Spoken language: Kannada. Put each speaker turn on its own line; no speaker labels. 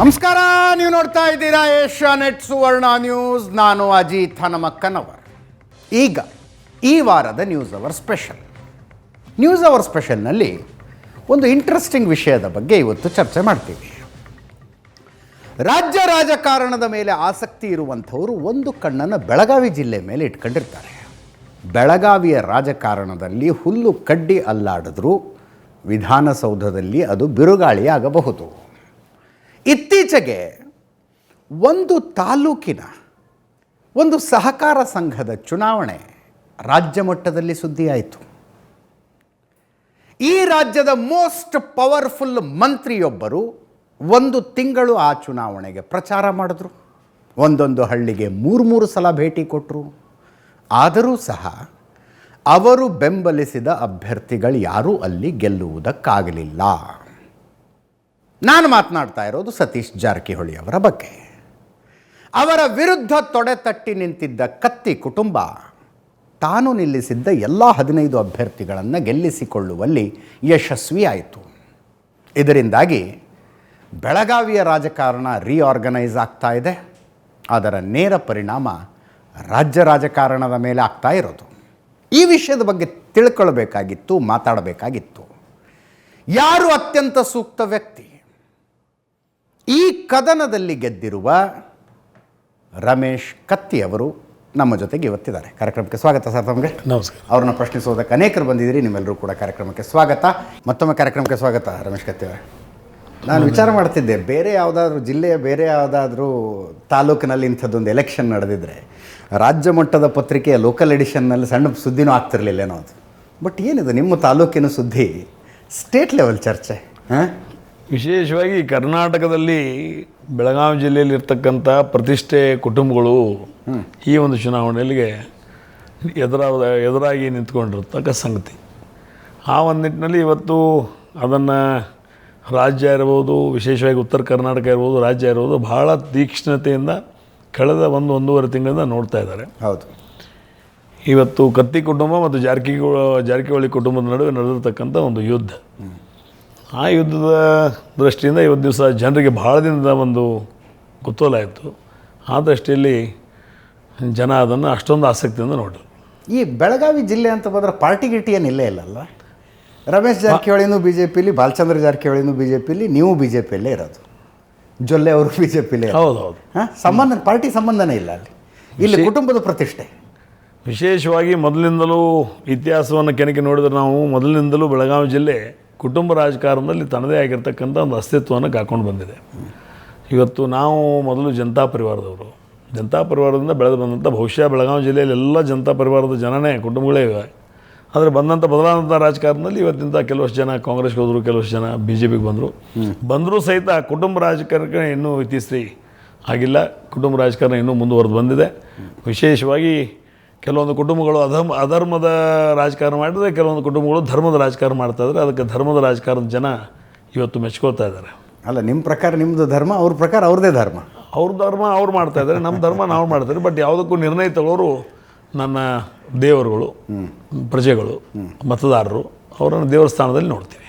ನಮಸ್ಕಾರ, ನೀವು ನೋಡ್ತಾ ಇದ್ದೀರಾ ಏಷ್ಯಾ ನೆಟ್ ಸುವರ್ಣ ನ್ಯೂಸ್. ನಾನು ಅಜಿತ್ ಹನಮಕ್ಕನವರ್. ಈಗ ಈ ವಾರದ news hour special. News hour ಸ್ಪೆಷಲ್ನಲ್ಲಿ ಒಂದು ಇಂಟ್ರೆಸ್ಟಿಂಗ್ ವಿಷಯದ ಬಗ್ಗೆ ಇವತ್ತು ಚರ್ಚೆ ಮಾಡ್ತೀವಿ. ರಾಜ್ಯ ರಾಜಕಾರಣದ ಮೇಲೆ ಆಸಕ್ತಿ ಇರುವಂಥವರು ಒಂದು ಕಣ್ಣನ್ನು ಬೆಳಗಾವಿ ಜಿಲ್ಲೆ ಮೇಲೆ ಇಟ್ಕೊಂಡಿರ್ತಾರೆ. ಬೆಳಗಾವಿಯ ರಾಜಕಾರಣದಲ್ಲಿ ಹುಲ್ಲು ಕಡ್ಡಿ ಅಲ್ಲಾಡಿದ್ರೂ ವಿಧಾನಸೌಧದಲ್ಲಿ ಅದು ಬಿರುಗಾಳಿ ಆಗಬಹುದು ಇತ್ತೀಚೆಗೆ ಒಂದು ತಾಲೂಕಿನ ಒಂದು ಸಹಕಾರ ಸಂಘದ ಚುನಾವಣೆ ರಾಜ್ಯ ಮಟ್ಟದಲ್ಲಿ ಸುದ್ದಿಯಾಯಿತು. ಈ ರಾಜ್ಯದ ಮೋಸ್ಟ್ ಪವರ್ಫುಲ್ ಮಂತ್ರಿಯೊಬ್ಬರು ಒಂದು ತಿಂಗಳು ಆ ಚುನಾವಣೆಗೆ ಪ್ರಚಾರ ಮಾಡಿದ್ರು. ಒಂದೊಂದು ಹಳ್ಳಿಗೆ ಮೂರು ಮೂರು ಸಲ ಭೇಟಿ ಕೊಟ್ಟರು ಆದರೂ ಸಹ ಅವರು ಬೆಂಬಲಿಸಿದ ಅಭ್ಯರ್ಥಿಗಳು ಯಾರೂ ಅಲ್ಲಿ ಗೆಲ್ಲುವುದಕ್ಕಾಗಲಿಲ್ಲ. ನಾನು ಮಾತನಾಡ್ತಾ ಇರೋದು ಸತೀಶ್ ಜಾರಕಿಹೊಳಿ ಅವರ ಬಗ್ಗೆ. ಅವರ ವಿರುದ್ಧ ತೊಡೆ ತಟ್ಟಿ ನಿಂತಿದ್ದ ಕತ್ತಿ ಕುಟುಂಬ, ತಾನು ನಿಲ್ಲಿಸಿದ್ದ ಎಲ್ಲ ಹದಿನೈದು ಅಭ್ಯರ್ಥಿಗಳನ್ನು ಗೆಲ್ಲಿಸಿಕೊಳ್ಳುವಲ್ಲಿ ಯಶಸ್ವಿಯಾಯಿತು. ಇದರಿಂದಾಗಿ ಬೆಳಗಾವಿಯ ರಾಜಕಾರಣ ರೀಆರ್ಗನೈಸ್ ಆಗ್ತಾ ಇದೆ. ಅದರ ನೇರ ಪರಿಣಾಮ ರಾಜ್ಯ ರಾಜಕಾರಣದ ಮೇಲೆ ಆಗ್ತಾ ಇರೋದು. ಈ ವಿಷಯದ ಬಗ್ಗೆ ತಿಳ್ಕೊಳ್ಬೇಕಾಗಿತ್ತು, ಮಾತಾಡಬೇಕಾಗಿತ್ತು. ಯಾರು ಅತ್ಯಂತ ಸೂಕ್ತ ವ್ಯಕ್ತಿ? ಈ ಕದನದಲ್ಲಿ ಗೆದ್ದಿರುವ ರಮೇಶ್ ಕತ್ತಿ ಅವರು ನಮ್ಮ ಜೊತೆಗೆ ಇವತ್ತಿದ್ದಾರೆ. ಕಾರ್ಯಕ್ರಮಕ್ಕೆ ಸ್ವಾಗತ ಸರ್ ತಮಗೆ.
ನಮಸ್ಕಾರ.
ಅವ್ರನ್ನ ಪ್ರಶ್ನಿಸೋದಕ್ಕೆ ಅನೇಕರು ಬಂದಿದ್ದೀರಿ. ನಿಮ್ಮೆಲ್ಲರೂ ಕೂಡ ಕಾರ್ಯಕ್ರಮಕ್ಕೆ ಸ್ವಾಗತ. ಮತ್ತೊಮ್ಮೆ ಕಾರ್ಯಕ್ರಮಕ್ಕೆ ಸ್ವಾಗತ ರಮೇಶ್ ಕತ್ತಿ ಅವರೇ. ನಾನು ವಿಚಾರ ಮಾಡ್ತಿದ್ದೆ ಬೇರೆ ಯಾವುದಾದ್ರೂ ಜಿಲ್ಲೆಯ ಬೇರೆ ಯಾವುದಾದ್ರೂ ತಾಲೂಕಿನಲ್ಲಿ ಇಂಥದ್ದೊಂದು ಎಲೆಕ್ಷನ್ ನಡೆದಿದ್ರೆ ರಾಜ್ಯ ಮಟ್ಟದ ಪತ್ರಿಕೆಯ ಲೋಕಲ್ ಎಡಿಷನ್ನಲ್ಲಿ ಸಣ್ಣ ಸುದ್ದಿನೂ ಆಗ್ತಿರ್ಲಿಲ್ಲೇನೋ ಅದು. ಬಟ್ ಏನಿದೆ ನಿಮ್ಮ ತಾಲೂಕಿನ ಸುದ್ದಿ ಸ್ಟೇಟ್ ಲೆವೆಲ್ ಚರ್ಚೆ ಹಾಂ?
ವಿಶೇಷವಾಗಿ ಕರ್ನಾಟಕದಲ್ಲಿ ಬೆಳಗಾವಿ ಜಿಲ್ಲೆಯಲ್ಲಿ ಇರ್ತಕ್ಕಂಥ ಪ್ರತಿಷ್ಠೆ ಕುಟುಂಬಗಳು ಈ ಒಂದು ಚುನಾವಣೆಯಲ್ಲಿಗೆ ಎದುರಾದ ಎದುರಾಗಿ ನಿಂತ್ಕೊಂಡಿರ್ತಕ್ಕ ಸಂಗತಿ. ಆ ಒಂದು ನಿಟ್ಟಿನಲ್ಲಿ ಇವತ್ತು ಅದನ್ನು ರಾಜ್ಯ ಇರ್ಬೋದು ವಿಶೇಷವಾಗಿ ಉತ್ತರ ಕರ್ನಾಟಕ ಇರ್ಬೋದು ರಾಜ್ಯ ಇರ್ಬೋದು ಬಹಳ ತೀಕ್ಷ್ಣತೆಯಿಂದ ಕಳೆದ ಒಂದು ಒಂದೂವರೆ ತಿಂಗಳಿಂದ ನೋಡ್ತಾ ಇದ್ದಾರೆ.
ಹೌದು.
ಇವತ್ತು ಕತ್ತಿ ಕುಟುಂಬ ಮತ್ತು ಜಾರಕಿಹೊಳಿ ಜಾರಕಿಹೊಳಿ ಕುಟುಂಬದ ನಡುವೆ ನಡೆದಿರ್ತಕ್ಕಂಥ ಒಂದು ಯುದ್ಧ. ಆ ಯುದ್ಧದ ದೃಷ್ಟಿಯಿಂದ ಇವತ್ತು ದಿವಸ ಜನರಿಗೆ ಭಾಳ ದಿನದ ಒಂದು ಕುತೂಹಲ ಇತ್ತು. ಆ ದೃಷ್ಟಿಯಲ್ಲಿ ಜನ ಅದನ್ನು ಅಷ್ಟೊಂದು ಆಸಕ್ತಿಯಿಂದ ನೋಡಿದ್ರು.
ಈ ಬೆಳಗಾವಿ ಜಿಲ್ಲೆ ಅಂತ ಬಂದ್ರೆ ಪಾರ್ಟಿ ಗಿಟಿ ಏನು ಇಲ್ಲೇ ಇಲ್ಲಲ್ಲ ರಮೇಶ್ ಜಾರಕಿಹೊಳಿನೂ ಬಿ ಜೆ ಪಿಲಿ ಬಾಲಚಂದ್ರ ಜಾರಕಿಹೊಳಿನೂ ಬಿ ಜೆ ಪಿಲಿ ನೀವು ಬಿ ಜೆ ಪಿಯಲ್ಲೇ ಇರೋದು. ಜೊಲ್ಲೆ ಅವರು ಬಿ ಜೆ ಪಿಲೇ
ಹೌದು ಹೌದು
ಹಾಂ? ಸಂಬಂಧ ಪಾರ್ಟಿ ಸಂಬಂಧನೇ ಇಲ್ಲ ಅಲ್ಲಿ. ಇಲ್ಲಿ ಕುಟುಂಬದ ಪ್ರತಿಷ್ಠೆ.
ವಿಶೇಷವಾಗಿ ಮೊದಲಿನಿಂದಲೂ ಇತಿಹಾಸವನ್ನು ಕೆಣಕಿ ನೋಡಿದ್ರೆ ನಾವು ಮೊದಲಿನಿಂದಲೂ ಬೆಳಗಾವಿ ಜಿಲ್ಲೆ ಕುಟುಂಬ ರಾಜಕಾರಣದಲ್ಲಿ ತನ್ನದೇ ಆಗಿರ್ತಕ್ಕಂಥ ಒಂದು ಅಸ್ತಿತ್ವವನ್ನು ಕಾಕೊಂಡು ಬಂದಿದೆ. ಇವತ್ತು ನಾವು ಮೊದಲು ಜನತಾ ಪರಿವಾರದವರು. ಜನತಾ ಪರಿವಾರದಿಂದ ಬೆಳೆದು ಬಂದಂಥ ಬಹುಶಃ ಬೆಳಗಾವಿ ಜಿಲ್ಲೆಯಲ್ಲಿ ಎಲ್ಲ ಜನತಾ ಪರಿವಾರದ ಜನನೇ ಕುಟುಂಬಗಳೇ ಇವೆ. ಆದರೆ ಬಂದಂಥ ಬದಲಾದಂಥ ರಾಜಕಾರಣದಲ್ಲಿ ಇವತ್ತಿಂದ ಕೆಲವಷ್ಟು ಜನ ಕಾಂಗ್ರೆಸ್ಗೆ ಹೋದರು ಕೆಲವಷ್ಟು ಜನ ಬಿ ಜೆ ಪಿಗೆ ಬಂದರು. ಬಂದರೂ ಸಹಿತ ಕುಟುಂಬ ರಾಜಕಾರಣ ಇನ್ನೂ ಇತಿಶ್ರೀ ಆಗಿಲ್ಲ. ಕುಟುಂಬ ರಾಜಕಾರಣ ಇನ್ನೂ ಮುಂದುವರೆದು ಬಂದಿದೆ. ವಿಶೇಷವಾಗಿ ಕೆಲವೊಂದು ಕುಟುಂಬಗಳು ಅಧರ್ಮ ಅಧರ್ಮದ ರಾಜಕಾರಣ ಮಾಡಿದರೆ ಕೆಲವೊಂದು ಕುಟುಂಬಗಳು ಧರ್ಮದ ರಾಜಕಾರಣ ಮಾಡ್ತಾ ಇದ್ದಾರೆ ಅದಕ್ಕೆ ಧರ್ಮದ ರಾಜಕಾರಣದ ಜನ ಇವತ್ತು ಮೆಚ್ಕೋತಾ ಇದ್ದಾರೆ.
ಅಲ್ಲ ನಿಮ್ಮ ಪ್ರಕಾರ ನಿಮ್ಮದು ಧರ್ಮ ಅವ್ರ ಪ್ರಕಾರ ಅವ್ರದೇ ಧರ್ಮ.
ಅವ್ರ ಧರ್ಮ ಅವ್ರು ಮಾಡ್ತಾ ಇದ್ದಾರೆ ನಮ್ಮ ಧರ್ಮ ನಾವು ಮಾಡ್ತಾರೆ ಬಟ್ ಯಾವುದಕ್ಕೂ ನಿರ್ಣಯ ತಗೊಳ್ಳೋರು ನನ್ನ ದೇವರುಗಳು ಪ್ರಜೆಗಳು ಮತದಾರರು ಅವರನ್ನು ದೇವಸ್ಥಾನದಲ್ಲಿ ನೋಡ್ತೀವಿ.